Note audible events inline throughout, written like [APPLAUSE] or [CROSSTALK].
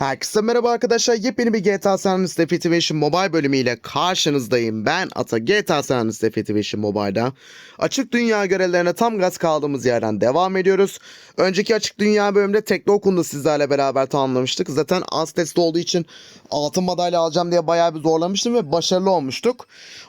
Herkese merhaba arkadaşlar. Yepyeni bir GTA San Andreas Definition Mobile bölümüyle karşınızdayım. Ben Ata GTA San Andreas Definition Mobile'da. Açık dünya görevlerine tam gaz kaldığımız yerden devam ediyoruz. Önceki açık dünya bölümünde Tekno Okul'da sizlerle beraber tamamlamıştık. Zaten az test olduğu için altın madalya alacağım diye bayağı bir zorlamıştım ve başarılı olmuştuk.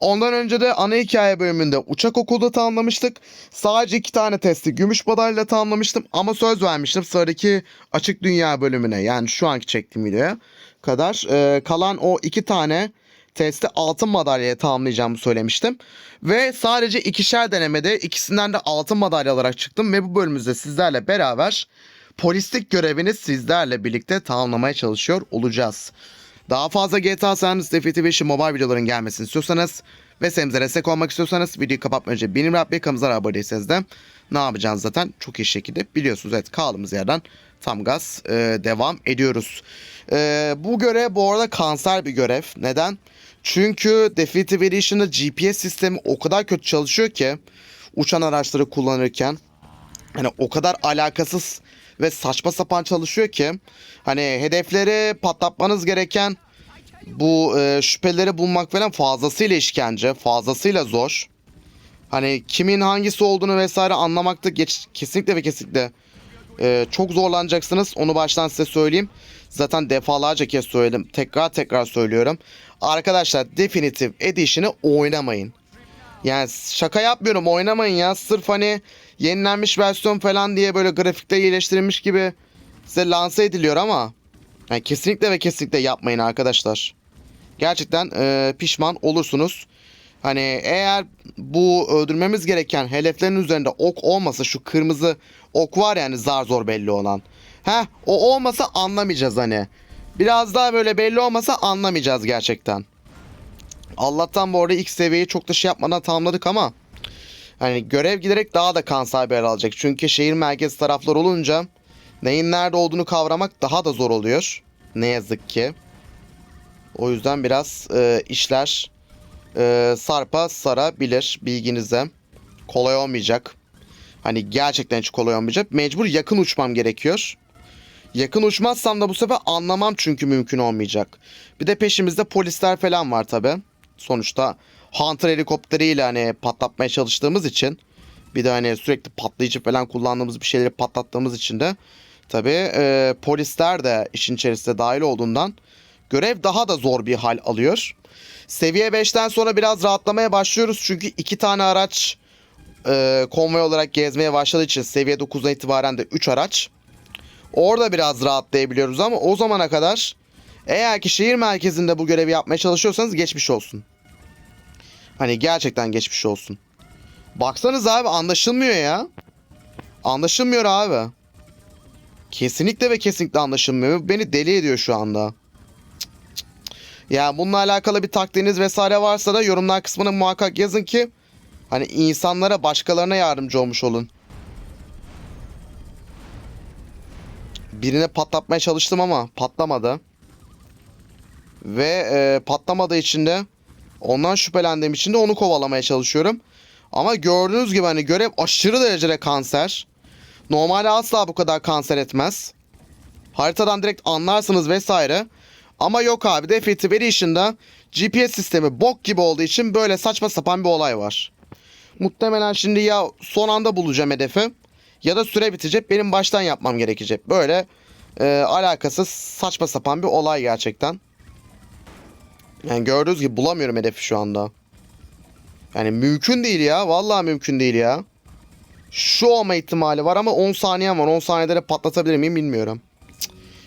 Ondan önce de ana hikaye bölümünde uçak okulda tamamlamıştık. Sadece iki tane testi gümüş madalya tamamlamıştım ama söz vermiştim sıradaki açık dünya bölümüne yani şu anki çektiğim videoya kadar e, kalan o iki tane testi altın madalyaya tamamlayacağımı söylemiştim. Ve sadece ikişer denemede ikisinden de altın madalya olarak çıktım ve bu bölümümüzde sizlerle beraber polislik görevini sizlerle birlikte tamamlamaya çalışıyor olacağız. Daha fazla GTA San Andreas Definitive mobile videoların gelmesini istiyorsanız ve serimize destek olmak istiyorsanız videoyu kapatmadan önce benim Rabbi kanalımıza abone değilseniz de ne yapacağınız zaten çok iyi şekilde biliyorsunuz. Evet kaldığımız yerden tam gaz e, devam ediyoruz. E, bu görev bu arada kanser bir görev. Neden? Çünkü Definitive Edition'da GPS sistemi o kadar kötü çalışıyor ki uçan araçları kullanırken hani o kadar alakasız ve saçma sapan çalışıyor ki hani hedefleri patlatmanız gereken bu e, şüpheleri bulmak falan fazlasıyla işkence, fazlasıyla zor. Hani kimin hangisi olduğunu vesaire anlamakta geç, kesinlikle ve kesinlikle e, çok zorlanacaksınız. Onu baştan size söyleyeyim. Zaten defalarca kez söyledim. Tekrar tekrar söylüyorum. Arkadaşlar Definitive Edition'ı oynamayın. Yani şaka yapmıyorum oynamayın ya. Sırf hani yenilenmiş versiyon falan diye böyle grafikte iyileştirilmiş gibi size lanse ediliyor ama yani kesinlikle ve kesinlikle yapmayın arkadaşlar. Gerçekten e, pişman olursunuz. Hani eğer bu öldürmemiz gereken hedeflerin üzerinde ok olmasa şu kırmızı ok var yani zar zor belli olan. Heh o olmasa anlamayacağız hani. Biraz daha böyle belli olmasa anlamayacağız gerçekten. Allah'tan bu arada ilk seviyeyi çok da şey yapmadan tamamladık ama hani görev giderek daha da bir yer alacak. Çünkü şehir merkezi taraflar olunca neyin nerede olduğunu kavramak daha da zor oluyor. Ne yazık ki. O yüzden biraz e, işler e, sarpa sarabilir bilginize. Kolay olmayacak. Hani gerçekten hiç kolay olmayacak. Mecbur yakın uçmam gerekiyor. Yakın uçmazsam da bu sefer anlamam çünkü mümkün olmayacak. Bir de peşimizde polisler falan var tabi. Sonuçta Hunter helikopteriyle hani patlatmaya çalıştığımız için bir de hani sürekli patlayıcı falan kullandığımız bir şeyleri patlattığımız için de tabi e, polisler de işin içerisinde dahil olduğundan görev daha da zor bir hal alıyor. Seviye 5'ten sonra biraz rahatlamaya başlıyoruz çünkü iki tane araç e, konvoy olarak gezmeye başladığı için seviye 9'dan itibaren de 3 araç. Orada biraz rahatlayabiliyoruz ama o zamana kadar eğer ki şehir merkezinde bu görevi yapmaya çalışıyorsanız geçmiş olsun. Hani gerçekten geçmiş olsun. Baksanız abi anlaşılmıyor ya. Anlaşılmıyor abi. Kesinlikle ve kesinlikle anlaşılmıyor. Beni deli ediyor şu anda. Cık, cık, cık. Ya bununla alakalı bir taktiğiniz vesaire varsa da yorumlar kısmına muhakkak yazın ki hani insanlara başkalarına yardımcı olmuş olun. Birine patlatmaya çalıştım ama patlamadı. Ve e, patlamadığı için de ondan şüphelendiğim için de onu kovalamaya çalışıyorum. Ama gördüğünüz gibi hani görev aşırı derecede kanser. Normalde asla bu kadar kanser etmez. Haritadan direkt anlarsınız vesaire. Ama yok abi Definitive Edition'da GPS sistemi bok gibi olduğu için böyle saçma sapan bir olay var. Muhtemelen şimdi ya son anda bulacağım hedefi ya da süre bitecek benim baştan yapmam gerekecek. Böyle e, alakasız saçma sapan bir olay gerçekten. Yani gördüğünüz gibi bulamıyorum hedefi şu anda. Yani mümkün değil ya. Vallahi mümkün değil ya. Şu olma ihtimali var ama 10 saniyem var. 10 saniyede de patlatabilir miyim bilmiyorum.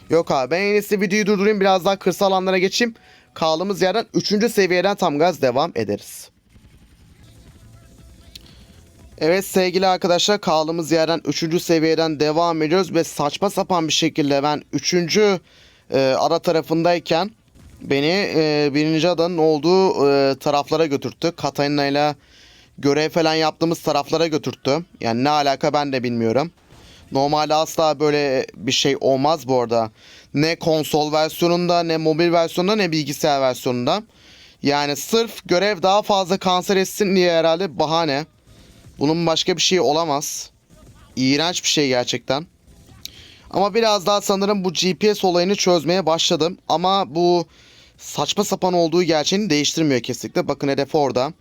Yok abi ben en iyisi videoyu durdurayım. Biraz daha kırsal alanlara geçeyim. Kaldığımız yerden 3. seviyeden tam gaz devam ederiz. Evet sevgili arkadaşlar kaldığımız yerden 3. seviyeden devam ediyoruz ve saçma sapan bir şekilde ben 3. E, ara tarafındayken beni e, birinci adanın olduğu e, taraflara götürttü. Katarina ile görev falan yaptığımız taraflara götürttü. Yani ne alaka ben de bilmiyorum. Normalde asla böyle bir şey olmaz bu arada. Ne konsol versiyonunda ne mobil versiyonunda ne bilgisayar versiyonunda. Yani sırf görev daha fazla kanser etsin diye herhalde bahane. Bunun başka bir şey olamaz. İğrenç bir şey gerçekten. Ama biraz daha sanırım bu GPS olayını çözmeye başladım. Ama bu saçma sapan olduğu gerçeğini değiştirmiyor kesinlikle. Bakın hedef orada.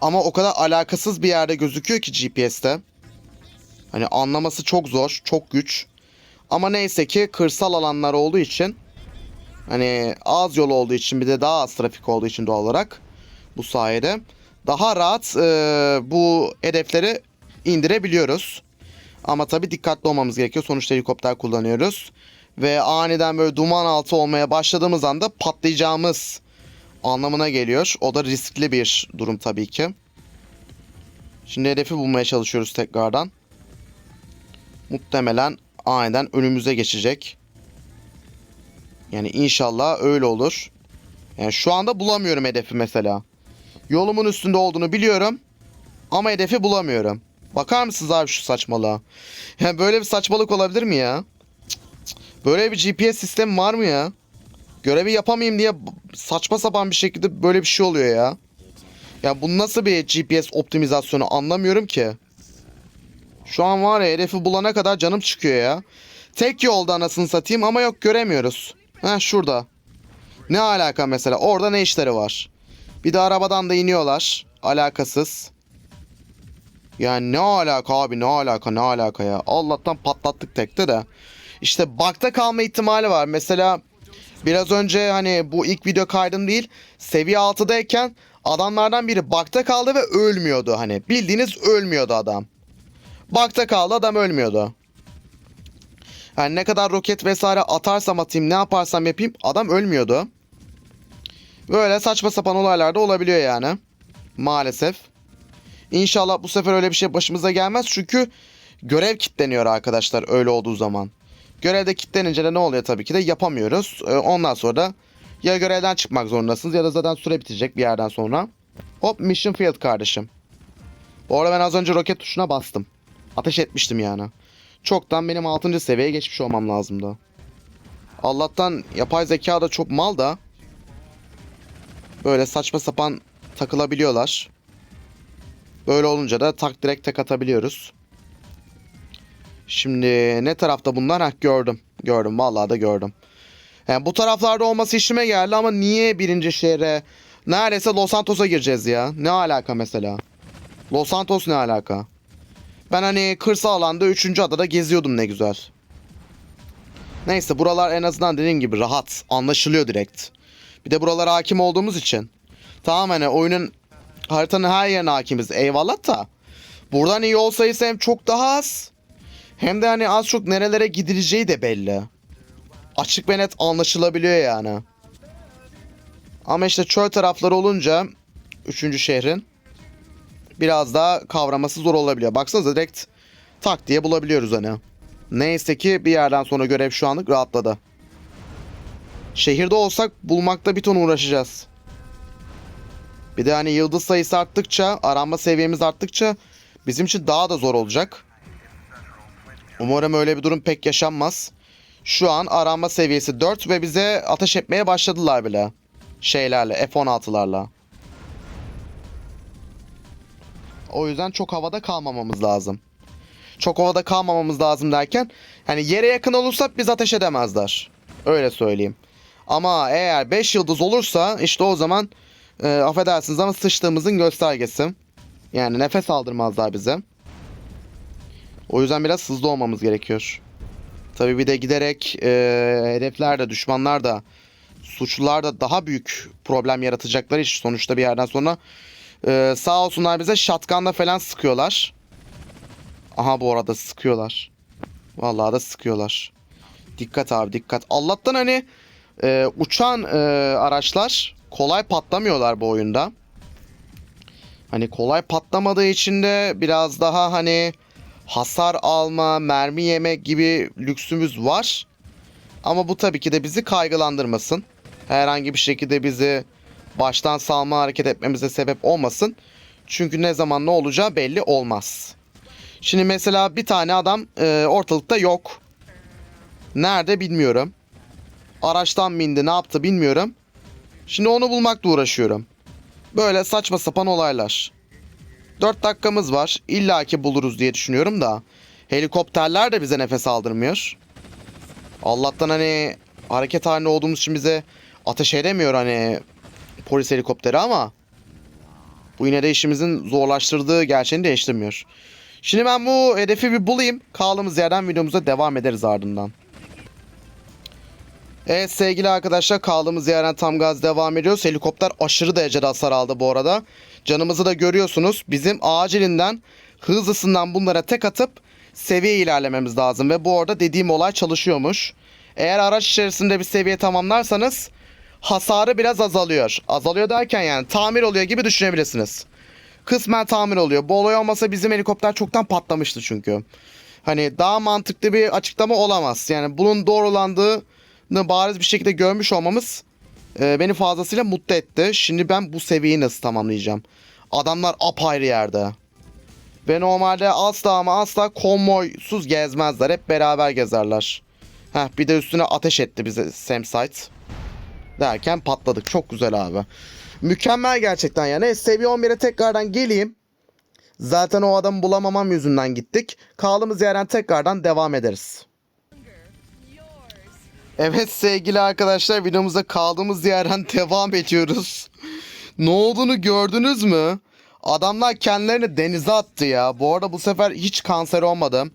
Ama o kadar alakasız bir yerde gözüküyor ki GPS'te. Hani anlaması çok zor, çok güç. Ama neyse ki kırsal alanlar olduğu için hani az yol olduğu için bir de daha az trafik olduğu için doğal olarak bu sayede daha rahat e, bu hedefleri indirebiliyoruz. Ama tabii dikkatli olmamız gerekiyor. Sonuçta helikopter kullanıyoruz. Ve aniden böyle duman altı olmaya başladığımız anda patlayacağımız anlamına geliyor. O da riskli bir durum tabii ki. Şimdi hedefi bulmaya çalışıyoruz tekrardan. Muhtemelen aniden önümüze geçecek. Yani inşallah öyle olur. Yani şu anda bulamıyorum hedefi mesela. Yolumun üstünde olduğunu biliyorum. Ama hedefi bulamıyorum. Bakar mısınız abi şu saçmalığa? [LAUGHS] Yani böyle bir saçmalık olabilir mi ya? Böyle bir GPS sistemi var mı ya? Görevi yapamayayım diye saçma sapan bir şekilde böyle bir şey oluyor ya. Ya bu nasıl bir GPS optimizasyonu anlamıyorum ki. Şu an var ya hedefi bulana kadar canım çıkıyor ya. Tek yolda anasını satayım ama yok göremiyoruz. Ha şurada. Ne alaka mesela? Orada ne işleri var? Bir de arabadan da iniyorlar. Alakasız. Yani ne alaka abi ne alaka ne alaka ya. Allah'tan patlattık tekte de. İşte bakta kalma ihtimali var. Mesela biraz önce hani bu ilk video kaydım değil. Seviye 6'dayken adamlardan biri bakta kaldı ve ölmüyordu hani. Bildiğiniz ölmüyordu adam. Bakta kaldı adam ölmüyordu. Yani ne kadar roket vesaire atarsam atayım ne yaparsam yapayım adam ölmüyordu. Böyle saçma sapan olaylar da olabiliyor yani. Maalesef. İnşallah bu sefer öyle bir şey başımıza gelmez. Çünkü görev kitleniyor arkadaşlar öyle olduğu zaman. Görevde kitlenince de ne oluyor tabii ki de yapamıyoruz. Ee, ondan sonra da ya görevden çıkmak zorundasınız ya da zaten süre bitecek bir yerden sonra. Hop mission failed kardeşim. Bu arada ben az önce roket tuşuna bastım. Ateş etmiştim yani. Çoktan benim 6. seviyeye geçmiş olmam lazımdı. Allah'tan yapay zeka da çok mal da böyle saçma sapan takılabiliyorlar. Böyle olunca da tak direkt tek atabiliyoruz. Şimdi ne tarafta bunlar? Heh, gördüm. Gördüm. Vallahi da gördüm. Yani bu taraflarda olması işime geldi ama niye birinci şehre neredeyse Los Santos'a gireceğiz ya? Ne alaka mesela? Los Santos ne alaka? Ben hani kırsal alanda 3. adada geziyordum ne güzel. Neyse buralar en azından dediğim gibi rahat. Anlaşılıyor direkt. Bir de buralara hakim olduğumuz için. Tamam hani oyunun haritanın her yerine hakimiz. Eyvallah da. Buradan iyi yol sayısı hem çok daha az. Hem de hani az çok nerelere gidileceği de belli. Açık ve net anlaşılabiliyor yani. Ama işte çöl tarafları olunca 3. şehrin biraz daha kavraması zor olabiliyor. Baksanıza direkt tak diye bulabiliyoruz hani. Neyse ki bir yerden sonra görev şu anlık rahatladı. Şehirde olsak bulmakta bir ton uğraşacağız. Bir de hani yıldız sayısı arttıkça, aranma seviyemiz arttıkça bizim için daha da zor olacak. Umarım öyle bir durum pek yaşanmaz. Şu an aranma seviyesi 4 ve bize ateş etmeye başladılar bile. Şeylerle, F-16'larla. O yüzden çok havada kalmamamız lazım. Çok havada kalmamamız lazım derken hani yere yakın olursak biz ateş edemezler. Öyle söyleyeyim. Ama eğer 5 yıldız olursa işte o zaman e, affedersiniz ama sıçtığımızın göstergesi. Yani nefes aldırmazlar bize. O yüzden biraz hızlı olmamız gerekiyor. Tabii bir de giderek e, hedefler de düşmanlar da suçlular da daha büyük problem yaratacakları için sonuçta bir yerden sonra e, sağ olsunlar bize shotgunla falan sıkıyorlar. Aha bu arada sıkıyorlar. Vallahi da sıkıyorlar. Dikkat abi dikkat. Allah'tan hani e, uçan e, araçlar kolay patlamıyorlar bu oyunda. Hani kolay patlamadığı için de biraz daha hani hasar alma, mermi yeme gibi lüksümüz var. Ama bu tabii ki de bizi kaygılandırmasın. Herhangi bir şekilde bizi baştan salma hareket etmemize sebep olmasın. Çünkü ne zaman ne olacağı belli olmaz. Şimdi mesela bir tane adam e, ortalıkta yok. Nerede bilmiyorum. Araçtan bindi ne yaptı bilmiyorum. Şimdi onu bulmakla uğraşıyorum. Böyle saçma sapan olaylar. 4 dakikamız var. İlla ki buluruz diye düşünüyorum da. Helikopterler de bize nefes aldırmıyor. Allah'tan hani hareket halinde olduğumuz için bize ateş edemiyor hani polis helikopteri ama bu yine de işimizin zorlaştırdığı gerçeğini değiştirmiyor. Şimdi ben bu hedefi bir bulayım. Kaldığımız yerden videomuza devam ederiz ardından. Evet sevgili arkadaşlar kaldığımız yerden tam gaz devam ediyoruz. Helikopter aşırı derecede hasar aldı bu arada. Canımızı da görüyorsunuz. Bizim acilinden hızlısından bunlara tek atıp seviye ilerlememiz lazım. Ve bu arada dediğim olay çalışıyormuş. Eğer araç içerisinde bir seviye tamamlarsanız hasarı biraz azalıyor. Azalıyor derken yani tamir oluyor gibi düşünebilirsiniz. Kısmen tamir oluyor. Bu olay olmasa bizim helikopter çoktan patlamıştı çünkü. Hani daha mantıklı bir açıklama olamaz. Yani bunun doğrulandığını bariz bir şekilde görmüş olmamız e, beni fazlasıyla mutlu etti. Şimdi ben bu seviyeyi nasıl tamamlayacağım? Adamlar apayrı yerde. Ve normalde asla ama asla konvoysuz gezmezler. Hep beraber gezerler. Heh, bir de üstüne ateş etti bize Samsite. Derken patladık. Çok güzel abi. Mükemmel gerçekten yani. Seviye 11'e tekrardan geleyim. Zaten o adamı bulamamam yüzünden gittik. Kaldığımız yerden tekrardan devam ederiz. Evet sevgili arkadaşlar videomuzda kaldığımız yerden [LAUGHS] devam ediyoruz. ne olduğunu gördünüz mü? Adamlar kendilerini denize attı ya. Bu arada bu sefer hiç kanser olmadım.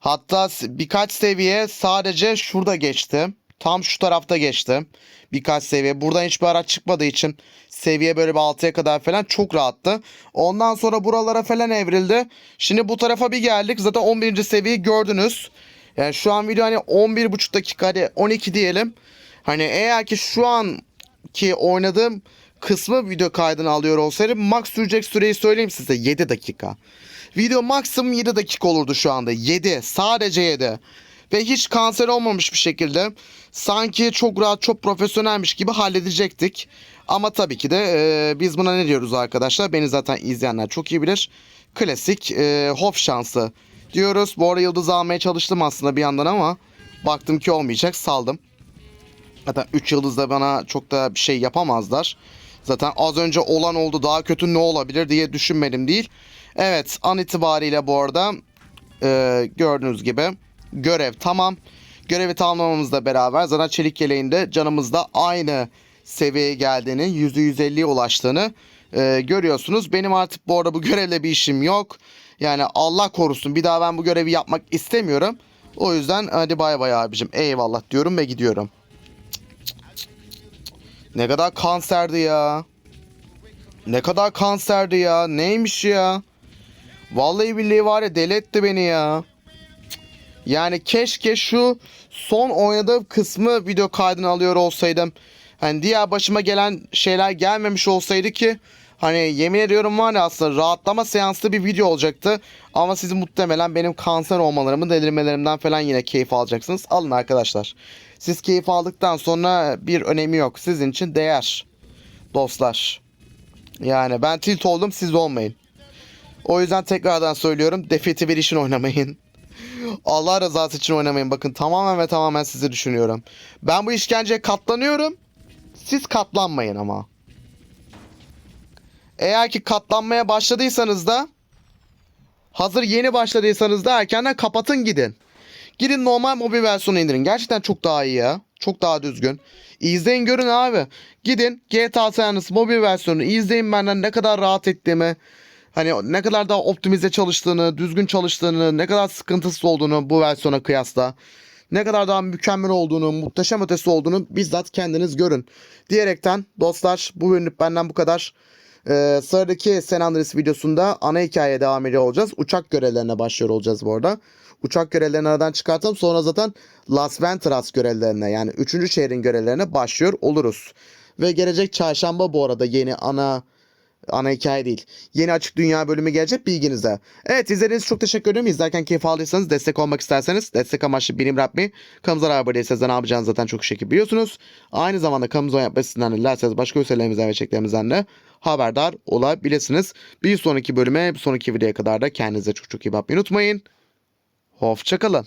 Hatta birkaç seviye sadece şurada geçti. Tam şu tarafta geçti. Birkaç seviye. Buradan hiçbir araç çıkmadığı için seviye böyle bir 6'ya kadar falan çok rahattı. Ondan sonra buralara falan evrildi. Şimdi bu tarafa bir geldik. Zaten 11. seviyeyi gördünüz. Yani şu an video hani 11,5 dakika hadi 12 diyelim. Hani eğer ki şu anki oynadığım kısmı video kaydını alıyor olsaydım max sürecek süreyi söyleyeyim size 7 dakika. Video maksimum 7 dakika olurdu şu anda. 7. Sadece 7. Ve hiç kanser olmamış bir şekilde sanki çok rahat çok profesyonelmiş gibi halledecektik. Ama tabii ki de e, biz buna ne diyoruz arkadaşlar? Beni zaten izleyenler çok iyi bilir. Klasik e, hof şansı diyoruz. Bu arada yıldız almaya çalıştım aslında bir yandan ama baktım ki olmayacak saldım. Zaten 3 yıldızda bana çok da bir şey yapamazlar. Zaten az önce olan oldu daha kötü ne olabilir diye düşünmedim değil. Evet an itibariyle bu arada e, gördüğünüz gibi görev tamam. Görevi tamamlamamızla beraber zaten çelik yeleğinde canımızda aynı seviyeye geldiğini %150'ye ulaştığını e, görüyorsunuz. Benim artık bu arada bu görevle bir işim yok. Yani Allah korusun bir daha ben bu görevi yapmak istemiyorum. O yüzden hadi bay bay abicim eyvallah diyorum ve gidiyorum. Ne kadar kanserdi ya. Ne kadar kanserdi ya. Neymiş ya. Vallahi billahi var ya deli etti beni ya. Yani keşke şu son oynadığım kısmı video kaydını alıyor olsaydım. Hani diğer başıma gelen şeyler gelmemiş olsaydı ki hani yemin ediyorum var ya aslında rahatlama seanslı bir video olacaktı. Ama siz muhtemelen benim kanser olmalarımı delirmelerimden falan yine keyif alacaksınız. Alın arkadaşlar. Siz keyif aldıktan sonra bir önemi yok. Sizin için değer. Dostlar. Yani ben tilt oldum siz olmayın. O yüzden tekrardan söylüyorum. Definitive Edition oynamayın. Allah rızası için oynamayın. Bakın tamamen ve tamamen sizi düşünüyorum. Ben bu işkenceye katlanıyorum. Siz katlanmayın ama. Eğer ki katlanmaya başladıysanız da hazır yeni başladıysanız da erkenden kapatın gidin. Gidin normal mobil versiyonu indirin. Gerçekten çok daha iyi ya. Çok daha düzgün. İzleyin görün abi. Gidin GTA San Andreas mobil versiyonu izleyin benden ne kadar rahat ettiğimi. Hani ne kadar daha optimize çalıştığını, düzgün çalıştığını, ne kadar sıkıntısız olduğunu bu versiyona kıyasla. Ne kadar daha mükemmel olduğunu, muhteşem ötesi olduğunu bizzat kendiniz görün. Diyerekten dostlar bu bölümlük benden bu kadar. Ee, sıradaki San Andreas videosunda ana hikayeye devam ediyor olacağız. Uçak görevlerine başlıyor olacağız bu arada. Uçak görevlerini aradan çıkartalım. Sonra zaten Las Venturas görevlerine yani 3. şehrin görevlerine başlıyor oluruz. Ve gelecek çarşamba bu arada yeni ana ana hikaye değil. Yeni açık dünya bölümü gelecek bilginize. Evet izlediğiniz çok teşekkür ederim. İzlerken keyif aldıysanız destek olmak isterseniz destek amaçlı benim Rabbi. Kanalımıza abone değilseniz de ne yapacağınızı zaten çok şekil biliyorsunuz. Aynı zamanda kanalımıza yapmayı sizden dilerseniz başka üselerimizden ve çeklerimizden de haberdar olabilirsiniz. Bir sonraki bölüme bir sonraki videoya kadar da kendinize çok çok iyi bakmayı unutmayın. Hoşçakalın.